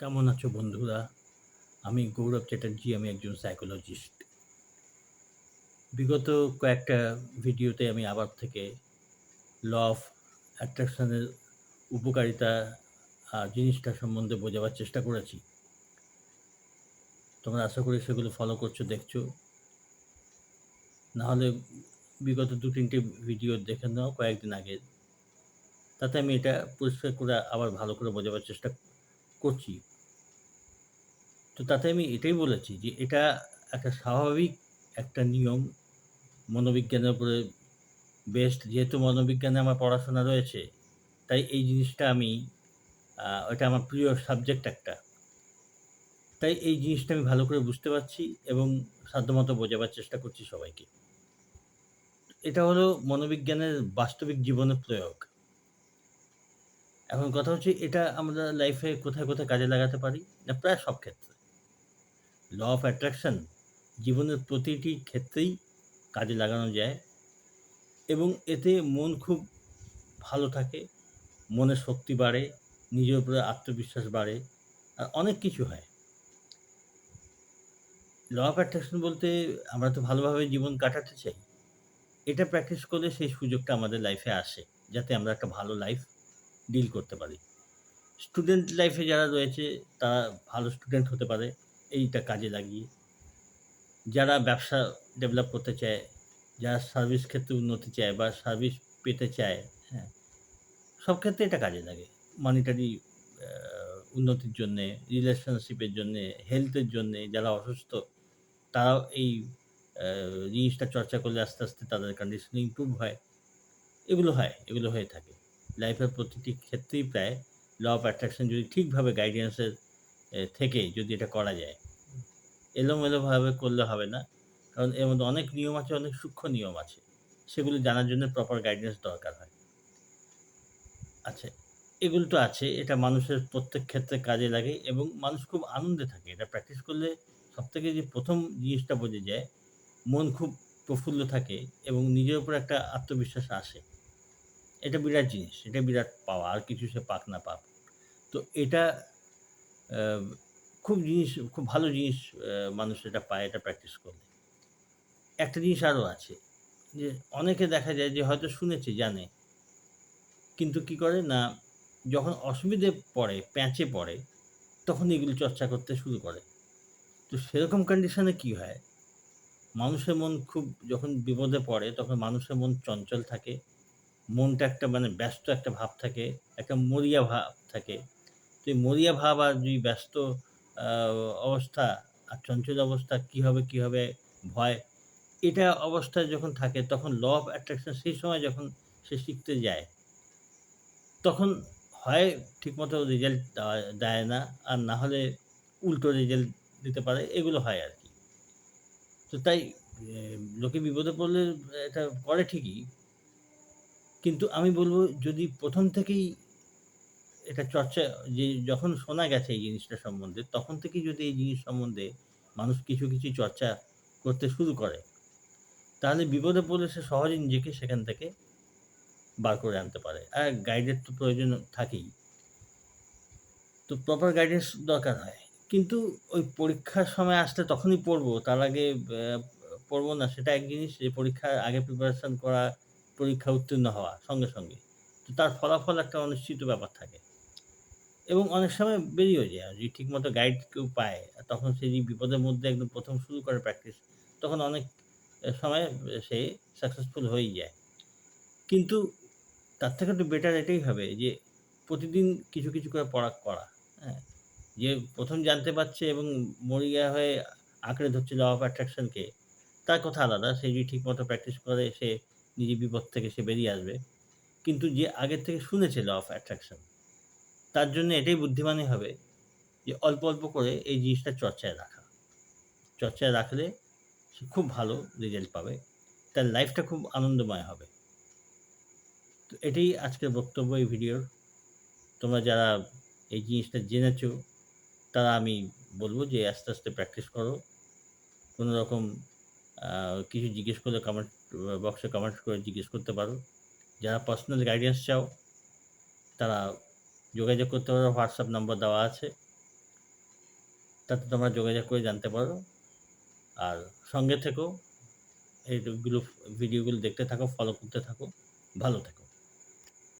কেমন আছো বন্ধুরা? আমি গৌরব চ্যাটার্জি, আমি একজন সাইকোলজিস্ট বিগত কয়েকটা ভিডিওতে আমি আবার থেকে ল অফ অ্যাট্রাকশনের উপকারিতা আর জিনিসটা সম্বন্ধে বোঝাবার চেষ্টা করেছি। তোমরা আশা করি সেগুলো ফলো করছ, দেখছ। নাহলে বিগত দু তিনটে ভিডিও দেখে নাও কয়েকদিন আগে। তাতে আমি এটা পরিষ্কার করে আবার ভালো করে বোঝাবার চেষ্টা করছি। তো তাতে আমি এটাই বলেছি যে এটা একটা স্বাভাবিক একটা নিয়ম মনোবিজ্ঞানের উপরে বেস্ট যেহেতু মনোবিজ্ঞানে আমার পড়াশোনা রয়েছে, তাই এই জিনিসটা আমি ওটা আমার প্রিয় সাবজেক্ট একটা। তাই এই জিনিসটা আমি ভালো করে বুঝতে পারছি এবং সাধ্যমতো বোঝাবার চেষ্টা করছি সবাইকে। এটা হলো মনোবিজ্ঞানের বাস্তবিক জীবনের প্রয়োগ। এখন কথা হচ্ছে এটা আমরা লাইফে কোথায় কোথায় কাজে লাগাতে পারি? না, প্রায় সব ক্ষেত্রে। ল অফ অ্যাট্রাকশন জীবনের প্রতিটি ক্ষেত্রেই কাজে লাগানো যায় এবং এতে মন খুব ভালো থাকে মনের শক্তি বাড়ে, নিজের উপরে আত্মবিশ্বাস বাড়ে, আর অনেক কিছু হয়। ল অফ অ্যাট্রাকশন বলতে আমরা তো ভালোভাবে জীবন কাটাতে চাই। এটা প্র্যাকটিস করলে সেই সুযোগটা আমাদের লাইফে আসে, যাতে আমরা একটা ভালো লাইফ ডিল করতে পারি। স্টুডেন্ট লাইফে যারা রয়েছে, তারা ভালো স্টুডেন্ট হতে পারে, এইটা কাজে লাগিয়ে। যারা ব্যবসা ডেভেলপ করতে চায়, যারা সার্ভিস ক্ষেত্রে উন্নতি চায় বা সার্ভিস পেতে চায় হ্যাঁ সব ক্ষেত্রে এটা কাজে লাগে। মানিটারি উন্নতির জন্যে রিলেশনশিপের জন্যে হেলথের জন্যে যারা অসুস্থ, তারাও এই জিনিসটা চর্চা করলে আস্তে আস্তে তাদের কন্ডিশন ইমপ্রুভ হয়। এগুলো হয়, এগুলো হয়ে থাকে। লাইফের প্রতিটি ক্ষেত্রেই প্রায় ল অফ অ্যাট্রাকশন যদি ঠিকভাবে গাইডেন্সের থেকে যদি এটা করা যায়। এলোমেলোভাবে করলে হবে না। কারণ এর মধ্যে অনেক নিয়ম আছে, অনেক সূক্ষ্ম নিয়ম আছে। সেগুলো জানার জন্য প্রপার গাইডেন্স দরকার হয়। আচ্ছা এগুলো তো আছে। এটা মানুষের প্রত্যেক ক্ষেত্রে কাজে লাগে এবং মানুষ খুব আনন্দে থাকে। এটা প্র্যাকটিস করলে সবথেকে যে প্রথম জিনিসটা বোঝা যায়, মন খুব প্রফুল্ল থাকে এবং নিজের উপর একটা আত্মবিশ্বাস আসে। এটা বিরাট জিনিস, এটা বিরাট পাওয়া, আর কিছু সে পাক না পাক। তো এটা খুব জিনিস, খুব ভালো জিনিস মানুষ এটা পায়, এটা প্র্যাকটিস করলে একটা জিনিস আরও আছে, যে অনেকে দেখা যায় যে হয়তো শুনেছে, জানে। কিন্তু কি করে না, যখন অসুবিধে পড়ে, প্যাঁচে পড়ে, তখন এগুলো চর্চা করতে শুরু করে। তো সেরকম কন্ডিশনে কি হয়? মানুষের মন খুব, যখন বিপদে পড়ে, তখন মানুষের মন চঞ্চল থাকে। মনটা একটা মানে ব্যস্ত একটা ভাব থাকে, একটা মরিয়া ভাব থাকে। তো এই মরিয়া ভাব আর যদি ব্যস্ত অবস্থা আর চঞ্চল অবস্থা কী হবে কী হবে, ভয়, এটা অবস্থায় যখন থাকে, তখন ল অফ অ্যাট্রাকশন সেই সময় যখন সে শিখতে যায়, তখন হয় ঠিকমতো রেজাল্ট দেয় না। আর না হলে উল্টো রেজাল্ট দিতে পারে, এগুলো হয় আর কি। তো তাই লোকে বিপদে পড়লে এটা করে ঠিকই কিন্তু আমি বলব যদি প্রথম থেকেই এটা চর্চা, যে যখন শোনা গেছে এই জিনিসটা সম্বন্ধে, তখন থেকেই যদি এই জিনিস সম্বন্ধে মানুষ কিছু কিছু চর্চা করতে শুরু করে, তাহলে বিপদে পড়লে সে সহজে নিজেকে সেখান থেকে বার করে আনতে পারে। আর গাইডের তো প্রয়োজন থাকেই। তো প্রপার গাইডেন্স দরকার হয়। কিন্তু ওই পরীক্ষার সময় আসলে তখনই পড়ব, তার আগে পড়ব না, সেটা এক জিনিস, যে পরীক্ষার আগে প্রিপারেশন করা পরীক্ষা উত্তীর্ণ হওয়া সঙ্গে সঙ্গে। তো তার ফলাফল একটা অনিশ্চিত ব্যাপার থাকে। এবং অনেক সময় বেরিয়েও যায়। যদি ঠিকমতো গাইড কেউ পায়, তখন সে যদি বিপদের মধ্যে একদম প্রথম শুরু করে প্র্যাকটিস তখন অনেক সময় সে সাকসেসফুল হয়েই যায়। কিন্তু তার থেকে একটু বেটার এটাই হবে যে, প্রতিদিন কিছু কিছু করে পড়া, করা হ্যাঁ? যে প্রথম জানতে পারছে এবং মরিয়া হয়ে আঁকড়ে ধরছে ল অফ অ্যাট্রাকশনকে তার কথা আলাদা। সে যদি ঠিকমতো প্র্যাকটিস করে, সে নিজে বিপদ থেকে সে বেরিয়ে আসবে। কিন্তু যে আগের থেকে শুনেছে ল অফ অ্যাট্রাকশন তার জন্য এটাই বুদ্ধিমানই হবে যে অল্প অল্প করে এই জিনিসটা চর্চায় রাখা। চর্চায় রাখলে সে খুব ভালো রেজাল্ট পাবে, তার লাইফটা খুব আনন্দময় হবে। তো এটাই আজকের বক্তব্য এই ভিডিওর। তোমরা যারা এই জিনিসটা জেনেছো, তারা আমি বলব যে আস্তে আস্তে প্র্যাকটিস করো। কোনো রকম কিছু জিজ্ঞেস করলে কমেন্ট বক্সে কমেন্ট করে জিজ্ঞেস করতে পারো যারা পার্সোনাল গাইডেন্স চাও তারা যোগাযোগ করতে পারো হোয়াটসঅ্যাপ নম্বর দেওয়া আছে তাতে তোমরা যোগাযোগ করে জানতে পারো। আর সঙ্গে থেকো। এইগুলো ভিডিওগুলো দেখতে থাকো, ফলো করতে থাকো। ভালো থেকো।